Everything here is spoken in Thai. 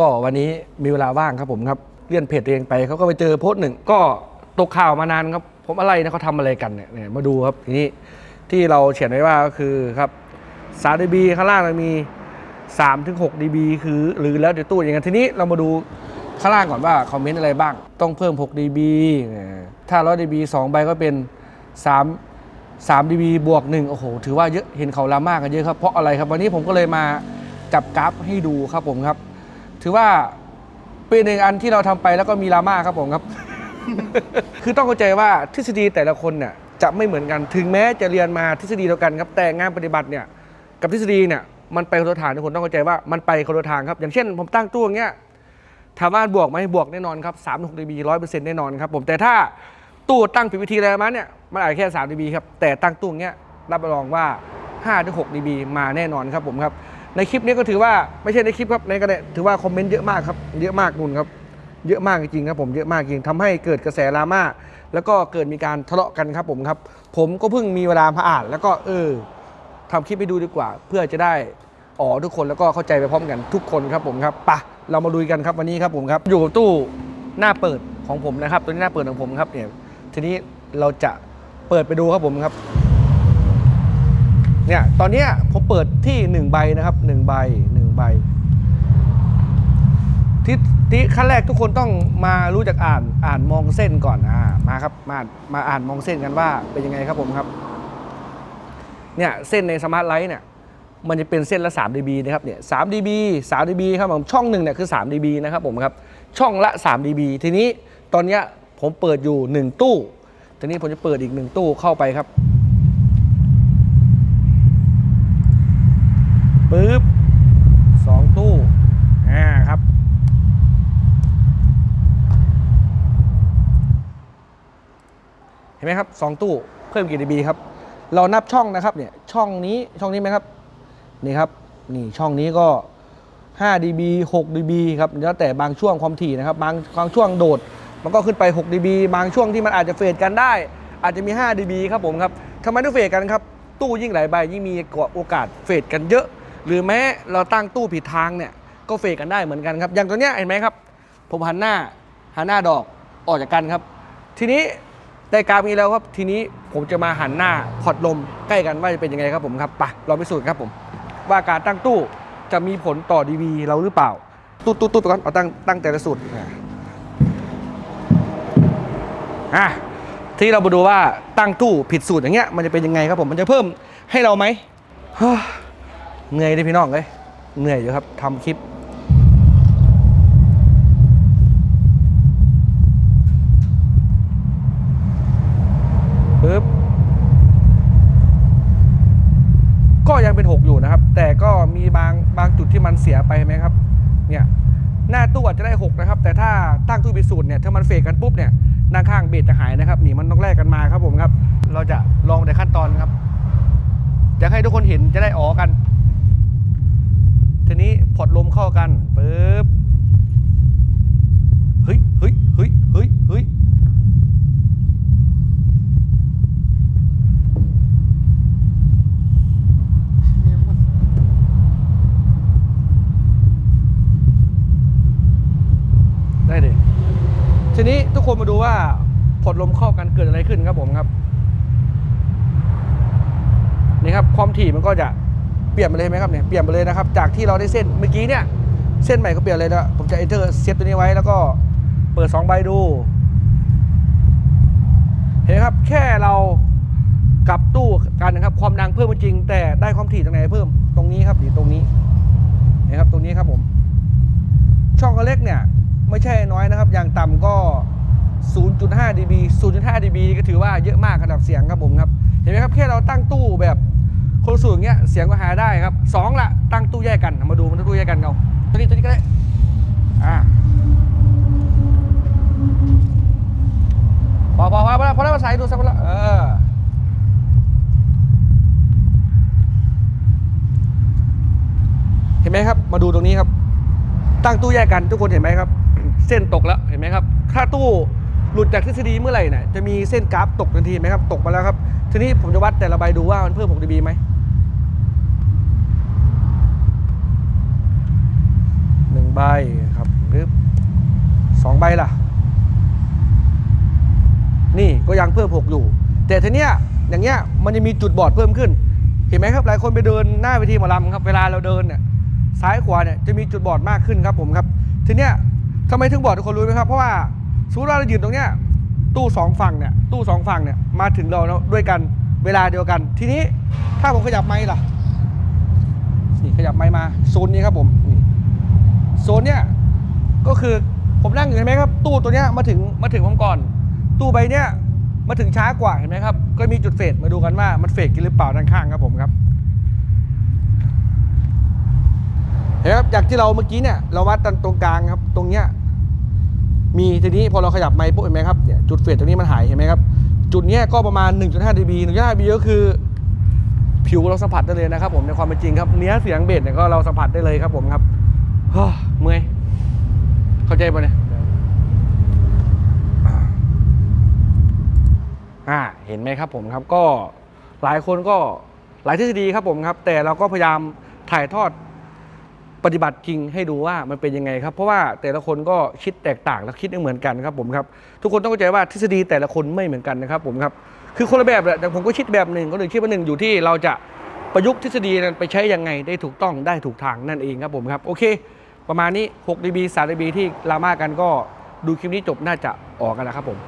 ก็วันนี้มีเวลาว่างครับผมครับเลื่อนเพจตัวเองไปเขาก็ไปเจอโพสต์หนึ่งก็ตกข่าวมานานครับ ผมอะไรนะเขาทำอะไรกันเนี่ยเนี่ยมาดูครับทีนี้ที่เราเขียนไว้ว่าก็คือครับ3 dB ข้างล่างมันมี3ถึง6 dB คือหรือแล้วเดี๋ยวตู้อย่างนั้นทีนี้เรามาดูข้างล่างก่อนว่าคอมเมนต์อะไรบ้าง ต้องเพิ่ม 6 dB ถ้า 100 dB 2 ใบก็เป็น 3 3 dB บวก 1 โอ้โห ถือว่าเยอะ เห็นเขาลามากกันเยอะครับ เพราะอะไรครับ วันนี้ผมก็เลยมาจับกราฟให้ดูครับผมครับ ถือว่าเป็นหนึ่งอันที่เราทำไปแล้วก็มีลาม่าครับผมครับ คือต้องเข้าใจว่าทฤษฎีแต่ละคนเนี่ยจะไม่เหมือนกัน ถึงแม้จะเรียนมาทฤษฎีเดียวกันครับ แต่งานปฏิบัติเนี่ยกับทฤษฎีเนี่ยมันไปคนละทางทุกคนต้องเข้าใจว่ามันไปคนละทางครับ อย่างเช่น ผมตั้งตู้อย่างเงี้ยถามว่าบวกไหมบวกแน่นอนครับ3 6 dB 100%แน่นอนครับผมแต่ถ้าตู้ตั้งผิดวิธีอะไรมาเนี่ยมันอาจจะแค่3 dB ครับแต่ตั้งตู้อย่างเงี้ยรับรองว่า5ถึง6 dB มาแน่นอนครับผมครับ ในคลิปนี้ก็ถือว่าไม่ใช่ในคลิปครับในกระเดะถือว่าคอมเมนต์เยอะมากครับเยอะมากนุ่นครับเยอะมากจริงครับผมเยอะมากจริงทำให้เกิดกระแสราม่าแล้วก็เกิดมีการทะเลาะกันครับผมครับ ผมก็เพิ่งมีเวลามาอ่าน แล้วก็เออทำคลิปให้ดูดีกว่า เพื่อจะได้อ๋อทุกคนแล้วก็เข้าใจไปพร้อมกันทุกคนครับผมครับปะเรามาดูกันครับวันนี้ครับผมครับ อยู่กับตู้หน้าเปิดของผมนะครับ ตัวนี้หน้าเปิดของผมครับเนี่ยทีนี้เราจะเปิดไปดูครับผมครับ เนี่ยตอนนี้ผมเปิดที่หนึ่งใบนะครับหนึ่งใบหนึ่งใบที่ที่ขั้นแรกทุกคนต้องมารู้จักอ่านอ่านมองเส้นก่อนอ่ามาครับมามาอ่านมองเส้นกันว่าเป็นยังไงครับผมครับเนี่ยเส้นในสมาร์ทไลท์เนี่ยมันจะเป็นเส้นละ 3 dB นะครับเนี่ย3 dB 3 dB ครับผมช่องหนึ่งเนี่ยคือ 3 dB นะครับผมครับช่องละ 3 dB ทีนี้ตอนนี้ผมเปิดอยู่ 1 ตู้ ทีนี้ผมจะเปิดอีก 1 ตู้เข้าไปครับ ปึ๊บสองตู้ อ่าครับ เห็นไหมครับสองตู้เพิ่มกี่ dB ครับ เรานับช่องนะครับเนี่ยช่องนี้ช่องนี้ไหมครับ นี่ครับ นี่ช่องนี้ก็5 dB 6 dB ครับแล้วแต่บางช่วงความถี่นะครับ บางบางช่วงโดด มันก็ขึ้นไป 6 dB บางช่วงที่มันอาจจะเฟดกันได้ อาจจะมี 5 dB ครับผมครับทำไมต้องเฟดกันครับ ตู้ยิ่งหลายใบยิ่งมีโอกาสเฟดกันเยอะ หรือแม้เราตั้งตู้ผิดทางเนี่ยก็เฟดกันได้เหมือนกันครับ อย่างตัวเนี้ยเห็นไหมครับ ผมหันหน้าหันหน้าดอกออกจากกันครับ ทีนี้ได้กราฟนี้แล้วครับทีนี้ผมจะมาหันหน้าพอดลมใกล้กันว่าจะเป็นยังไงครับผมครับไปเราไปสูตรครับผม ว่าการตั้งตู้จะมีผลต่อดีวีเราหรือเปล่า ตู้ตู้ตู้ก่อนเอาตั้งตั้งแต่ละสูตรอะที่เรามาดูว่าตั้งตู้ผิดสูตรอย่างเงี้ยมันจะเป็นยังไงครับผมมันจะเพิ่มให้เราไหม เหนื่อยเลยพี่น้องเลยเหนื่อยอยู่ครับทำคลิป ปึ๊บ ก็ยังเป็น 6 อยู่นะครับ แต่ก็มีบางบางจุดที่มันเสียไปไหมครับ เนี่ย หน้าตู้อาจจะได้ 6 นะครับ แต่ถ้าตั้งตู้เป็นสูตรเนี่ย ถ้ามันเฟกกันปุ๊บเนี่ยด้านข้างเบสจะหายนะครับ นี่มันต้องแลกกันมาครับผมครับ เราจะลองในขั้นตอนครับอยากให้ทุกคนเห็นจะได้อ๋อกัน ทีนี้พอดลมเข้ากันปึ๊บเฮ้ยเฮ้ยเฮ้ยเฮ้ยเฮ้ยได้ดิทีนี้ทุกคนมาดูว่าผดลมเข้ากันเกิดอะไรขึ้นครับผมครับ นี่ครับความถี่มันก็จะ เปลี่ยนไปเลยไหมครับเนี่ยเปลี่ยนไปเลยนะครับ จากที่เราได้เส้นเมื่อกี้เนี่ยเส้นใหม่ก็เปลี่ยนเลยนะผมจะ enter เซตตัวนี้ไว้แล้วก็เปิด2ใบดู เห็นครับแค่เรากลับตู้กันนะครับ ความดังเพิ่มจริง แต่ได้ความถี่ตรงไหนเพิ่มตรงนี้ครับนี่ตรงนี้นะครับตรงนี้ครับผม ช่องเล็กเนี่ย ไม่ใช่น้อยนะครับ อย่างต่ำก็ 0.5 dB 0.5 dB ก็ถือว่าเยอะมากระดับเสียงครับผมครับ เห็นไหมครับแค่เราตั้งตู้แบบ คนสูงเงี้ยเสียงก็หาได้ครับสองละตั้งตู้แยกกันมาดูมันตู้แยกกันเอาตัวนี้ตัวนี้ก็ได้อ่าพอพอพอพอแล้วพอแล้วมาใส่ดูสักพอแล้วเออเห็นไหมครับ มาดูตรงนี้ครับ ตั้งตู้แยกกันทุกคนเห็นไหมครับ เส้นตกแล้วเห็นไหมครับ ถ้าตู้หลุดจากทฤษฎีเมื่อไหร่เนี่ยจะมีเส้นกราฟตกทันทีเห็นไหมครับ ตกมาแล้วครับ ทีนี้ผมจะวัดแต่ละใบดูว่ามันเพิ่ม6 dB ไหมหนึ่ง ใบครับปึ๊บสองใบล่ะ นี่ก็ยังเพิ่มหกอยู่ แต่ทีเนี้ยอย่างเงี้ยมันจะมีจุดบอดเพิ่มขึ้น เห็นไหมครับหลายคนไปเดินหน้าเวทีหมอลำครับ เวลาเราเดินเนี่ยซ้ายขวาเนี่ยจะมีจุดบอดมากขึ้นครับผมครับ ทีเนี้ยทำไมถึงบอดทุกคนรู้ไหมครับ เพราะว่าสมมติว่าเรายืนตรงเนี้ยตู้สองฝั่งเนี่ยตู้สองฝั่งเนี่ยมาถึงเราแล้วด้วยกันเวลาเดียวกัน ทีนี้ถ้าผมขยับไม้ล่ะนี่ขยับไม้มาโซนนี้ครับผมนี่ โซนเนี้ยก็คือผมนั่งอยู่เห็นไหมครับ ตู้ตัวเนี้ยมาถึงมาถึงผมก่อน ตู้ใบเนี้ยมาถึงช้ากว่าเห็นไหมครับ ก็มีจุดเฟดมาดูกันว่ามันเฟดกินหรือเปล่าด้านข้างครับผมครับเห็นไหมครับจากที่เราเมื่อกี้เนี่ยเราวัดกันตรงกลางครับ ตรงเนี้ยมีทีนี้พอเราขยับไมค์ปุ๊บเห็นไหมครับเนี่ยจุดเฟดตรงนี้มันหายเห็นไหมครับ จุดเนี้ยก็ประมาณ 1.5 dB 1.5 dB ก็คือ ผิวเราสัมผัสได้เลยนะครับผมในความเป็นจริงครับเนื้อเสียงเบสเนี่ยก็เราสัมผัสได้เลยครับผมครับ เมื่อย เข้าใจปะเนี่ยอ่าเห็นไหมครับผมครับก็หลายคนก็หลายทฤษฎีครับผมครับ แต่เราก็พยายามถ่ายทอดปฏิบัติจริงให้ดูว่ามันเป็นยังไงครับ เพราะว่าแต่ละคนก็คิดแตกต่างและคิดไม่เหมือนกันครับผมครับ ทุกคนต้องเข้าใจว่าทฤษฎีแต่ละคนไม่เหมือนกันนะครับผมครับคือคนละแบบแหละแต่ผมก็คิดแบบหนึ่งคนอื่นคิดแบบหนึ่งอยู่ที่เราจะประยุกต์ทฤษฎีนั้นไปใช้ยังไงได้ถูกต้องได้ถูกทางนั่นเองครับผมครับโอเค ประมาณนี้ 6 dB 3 dB ที่ลามากันก็ดูคลิปนี้จบน่าจะออกกันแล้วครับผม